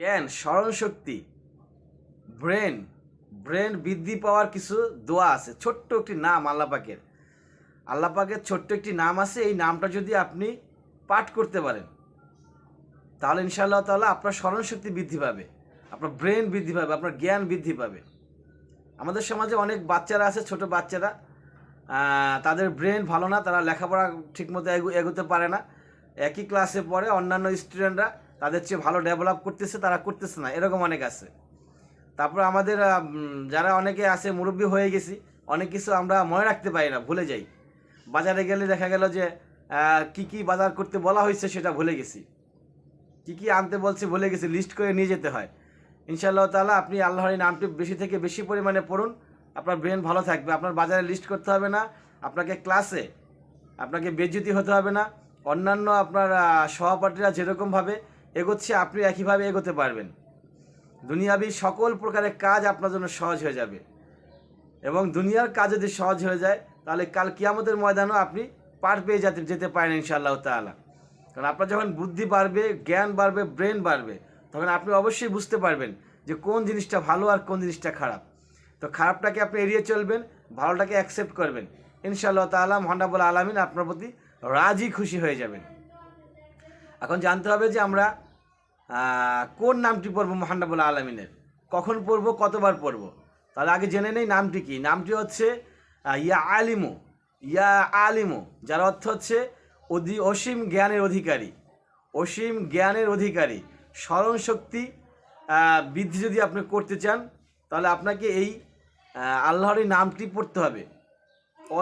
জ্ঞান স্মরণশক্তি brain. Brain বৃদ্ধি পাওয়ার কিছু দোয়া আছে। ছোট্ট একটি নাম আল্লাপাকের। আল্লাপাকের ছোট্ট একটি নাম আছে। এই নামটা যদি আপনি পাঠ করতে পারেন, তাহলে ইনশাআল্লাহ তাহলে আপনার স্মরণশক্তি বৃদ্ধি পাবে, আপনার ব্রেন বৃদ্ধি পাবে, আপনার জ্ঞান বৃদ্ধি পাবে। আমাদের সমাজে অনেক বাচ্চারা আছে, ছোট বাচ্চারা। তাদের ব্রেন ভালো না, তারা লেখাপড়া ঠিকমতো এগো- এগোতে পারে না। একই ক্লাসে পড়ে অন্যান্য স্টুডেন্টরা তাদের চেয়ে ভালো ডেভেলপ করতেছে, তারা করতেছে না। এরকম অনেক আছে। তারপর আমাদের যারা অনেকে আছে, মুরব্বী হয়ে গেছি, অনেক কিছু আমরা মনে রাখতে পারি না, ভুলে যাই। বাজারে গেলে দেখা গেল যে কি কি বাজার করতে বলা হয়েছে সেটা ভুলে গেছি। কি কি আনতে বলছে ভুলে গেছি লিস্ট করে নিয়ে যেতে হয়। ইনশাআল্লাহ তাআলা আপনি আল্লাহর নামটি বেশি থেকে বেশি পরিমাণে পড়ুন। আপনার ব্রেন ভালো থাকবে। আপনার বাজারে লিস্ট করতে হবে না। আপনাকে ক্লাসে আপনাকে বেজ্জতি হতে হবে না। অন্যান্য আপনার সহপাঠীরা যেরকমভাবে এগোচ্ছে, আপনি একইভাবে এগোতে পারবেন। দুনিয়াবি সকল প্রকারের কাজ আপনার জন্য সহজ হয়ে যাবে। এবং দুনিয়ার কাজ যদি সহজ হয়ে যায়, তাহলে কাল কিয়ামতের ময়দানও আপনি পার পেয়ে যেতে যেতে পারেন ইনশাআল্লাহ তাআলা। কারণ আপনার যখন বুদ্ধি বাড়বে, জ্ঞান বাড়বে, ব্রেন বাড়বে, তখন আপনি অবশ্যই বুঝতে পারবেন যে কোন জিনিসটা ভালো আর কোন জিনিসটা খারাপ। তো খারাপটাকে আপনি এড়িয়ে চলবেন, ভালোটাকে অ্যাকসেপ্ট করবেন। ইনশাআল্লাহ তাআলা মহানাবুল আলমিন আপনার প্রতি রাজি খুশি হয়ে যাবেন। এখন জানতে হবে যে আমরা কোন নামটি পড়ব মহানাবুল আলমিনের? কখন পড়ব, কতবার পড়ব? তাহলে আগে জেনে নেই নামটি কি। নামটি হচ্ছে ইয়া আলিমু ইয়া আলিমু, যার অর্থ হচ্ছে অধি, অসীম জ্ঞানের অধিকারী। অসীম জ্ঞানের অধিকারী। স্মরণ শক্তি বৃদ্ধি যদি আপনি করতে চান, তাহলে আপনাকে এই আল্লাহর এই নামটি পড়তে হবে।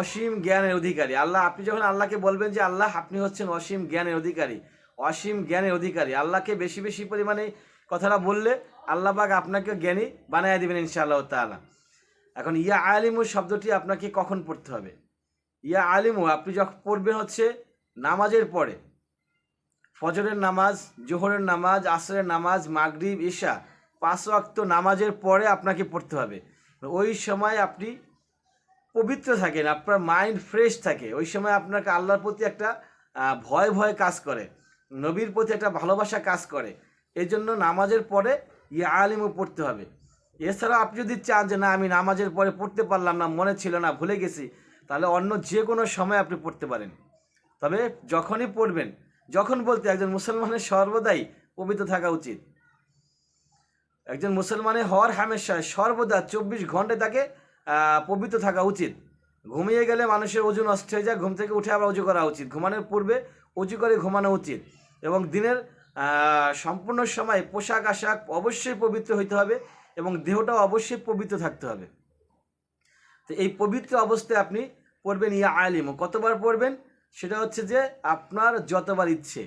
অসীম জ্ঞানের অধিকারী। আল্লাহ, আপনি যখন আল্লাহকে বলবেন যে, আল্লাহ, আপনি হচ্ছেন অসীম জ্ঞানের অধিকারী। অসীম জ্ঞানের অধিকারী। আল্লাহকে বেশি বেশি পরিমাণে কথাটা বললে আল্লাহ পাক আপনাকে জ্ঞানী বানিয়ে দেবেন ইনশাআল্লাহ তাআলা। এখন ইয়া আলিমু শব্দটি আপনাকে কখন পড়তে হবে? ইয়া আলিমু, আপনি যখন পড়বেন হচ্ছে নামাজের পরে। ফজরের নামাজ, জোহরের নামাজ, আসরের নামাজ, মাগরিব ঈশা পাঁচ ওয়াক্ত নামাজের পরে আপনাকে পড়তে হবে। ওই সময় আপনি পবিত্র থাকেন, আপনার মাইন্ড ফ্রেশ থাকে। ওই সময় আপনাকে আল্লাহর প্রতি একটা ভয় ভয় কাজ করে। নবীর প্রতি একটা ভালোবাসা কাজ করে। এই জন্য নামাজের পরে ইয়ে আলিমও পড়তে হবে। এছাড়া আপনি যদি চান যে, না, আমি নামাজের পরে পড়তে পারলাম না, মনে ছিল না, ভুলে গেছি, তাহলে অন্য যে কোনো সময় আপনি পড়তে পারেন। তবে যখনই পড়বেন, যখন বলতে একজন মুসলমানের সর্বদাই পবিত্র থাকা উচিত। একজন মুসলমানের হওয়ার হামেশায় সর্বদা চব্বিশ ঘন্টায় তাকে পবিত্র থাকা উচিত। ঘুমিয়ে গেলে মানুষের ওজন নষ্ট হয়ে যায়, ঘুম থেকে উঠে আবার উজু করা উচিত। ঘুমানোর পূর্বে উজু করে ঘুমানো উচিত। এবং দিনের সম্পূর্ণ সময় পোশাক আশাক অবশ্যই পবিত্র হইতে হবে এবং দেহটাও অবশ্যই পবিত্র থাকতে হবে। তো এই পবিত্র অবস্থায় আপনি পড়বেন, ইয়া আলিম। কতবার পড়বেন? সেটা হচ্ছে যে আপনার যতবার ইচ্ছে।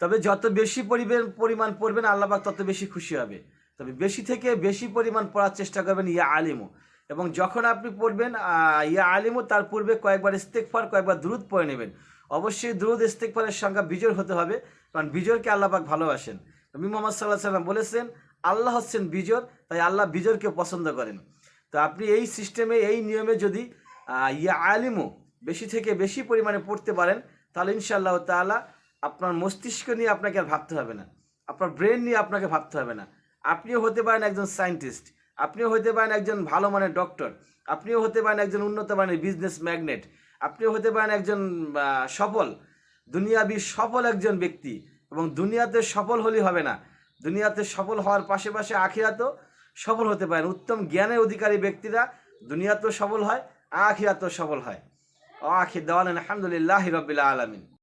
তবে যত বেশি পরিবেন, পরিমাণ পড়বেন আল্লাহবাক তত বেশি খুশি হবে। তবে বেশি থেকে বেশি পরিমাণ পড়ার চেষ্টা করবেন, ইয়া আলিমু এবং যখন আপনি পড়বেন ইয়া আলিমও তার পূর্বে কয়েকবার ইস্তেকফার কয়েকবার দ্রুত পড়ে নেবেন। অবশ্যই দ্রুত ইস্তেকফারের সংখ্যা বিজয় হতে হবে, কারণ বিজয়কে আল্লাহবাক ভালোবাসেন। নবী মোহাম্মদ সাল্লাহ সাল্লাম বলেছেন, আল্লাহ হচ্ছেন বিজয় তাই আল্লাহ বিজয়কে পছন্দ করেন। তো আপনি এই সিস্টেমে, এই নিয়মে যদি ইয়া আলিমও বেশি থেকে বেশি পরিমাণে পড়তে পারেন, তাহলে ইনশাআল্লাহ তাআলা আপনার মস্তিষ্ক নিয়ে আপনাকে আর ভাবতে হবে না। আপনার ব্রেন নিয়ে আপনাকে ভাবতে হবে না। আপনিও হতে পারেন একজন সায়েন্টিস্ট। আপনিও হতে পারেন একজন ভালো মানের ডক্টর আপনিও হতে পারেন একজন উন্নত মানের বিজনেস ম্যাগনেট আপনিও হতে পারেন একজন সফল, দুনিয়াবি সফল একজন ব্যক্তি এবং দুনিয়াতে সফল হলেই হবে না। দুনিয়াতে সফল হওয়ার পাশে পাশে আখিরাতেও সফল হতে পারেন। উত্তম জ্ঞানের অধিকারী ব্যক্তিরা দুনিয়াতেও সফল হয়, আখিরাতেও সফল হয়। আখির দেওয়ান আলহামদুলিল্লাহ রবিল্লা আলমিন।